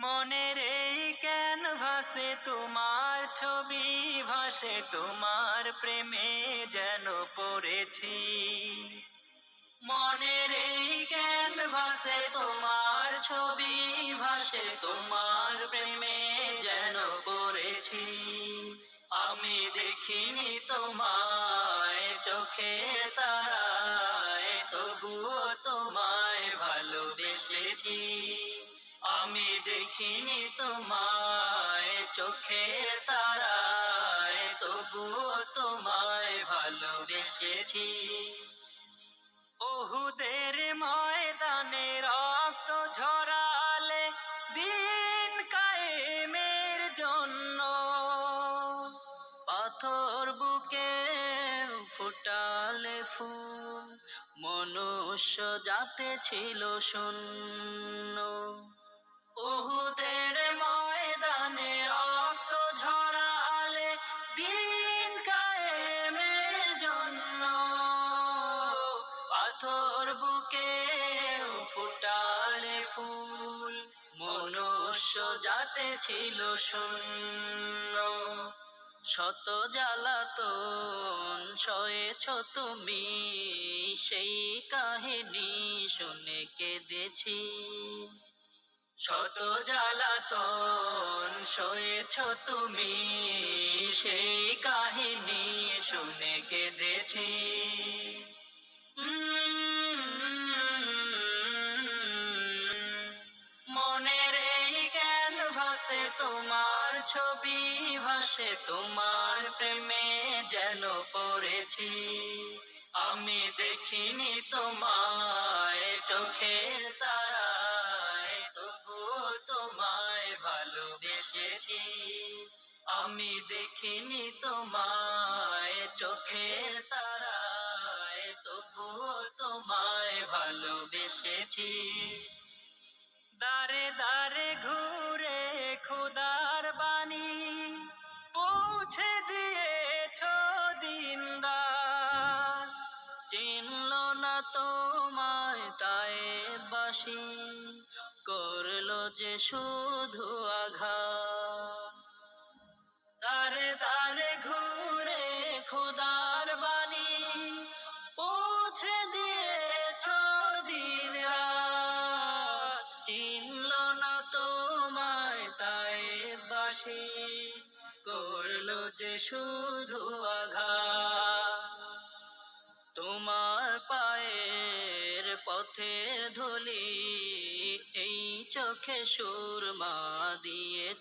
মনের এই ক্যানভাসে তোমার ছবি ভাসে, তোমার প্রেমে যেন পড়েছি। মনের এই ক্যানভাসে তোমার ছবি ভাসে, তোমার প্রেমে যেন পড়েছি। আমি দেখিনি তোমায়, চোখে তারায়, তবুও তোমায় ভালোবেসেছি। আমি দেখিনি তোমায়, চোখে তারায় তবু তোমায় ভালোবেসেছি। ওহুদের ময়দানে রক্ত ঝরালে দিন কায়েমের জন্য পাথর বুকে ফুটালে ফুল, মনুষ্য যাতে ছিল শূন্য। ওহুদের ময়দানে রক্ত ঝরালে দিন কায়েমের জন্য। পাথর বুকে ফুটালে ফুল, মনুষ্য যাতে ছিল শূন্য। শত জ্বালাতন সয়েছ তুমি, সেই কাহিনী শুনে কেঁদেছি। শত জ্বালাতন সয়েছ তুমি, সেই কাহিনী শুনে কেঁদেছি। মনের এই ক্যানভাসে তোমার ছবি ভাসে, তোমার প্রেমে যেন পড়েছি। আমি দেখিনি তোমায় চোখের তারায় ভালোবেসেছি আমি দেখিনি তোমায়, চোখের তারায়, তবুও তোমায় ভালোবেসেছি। দারে দারে ঘুরে খুদার বাণী পৌঁছে দিয়েছ দিন চিনল না তোমায় তাই বাসি করল যে শুধু আঘাত। দারে দারে ঘুরে খুদার বাণী পৌঁছে দিয়েছ দিন চিনল না তোমায় তাই বাসি, করল যে শুধু আঘাত। তোমার পায়ের পথের ধুলি এই চোখে সুরমা দিয়েছে।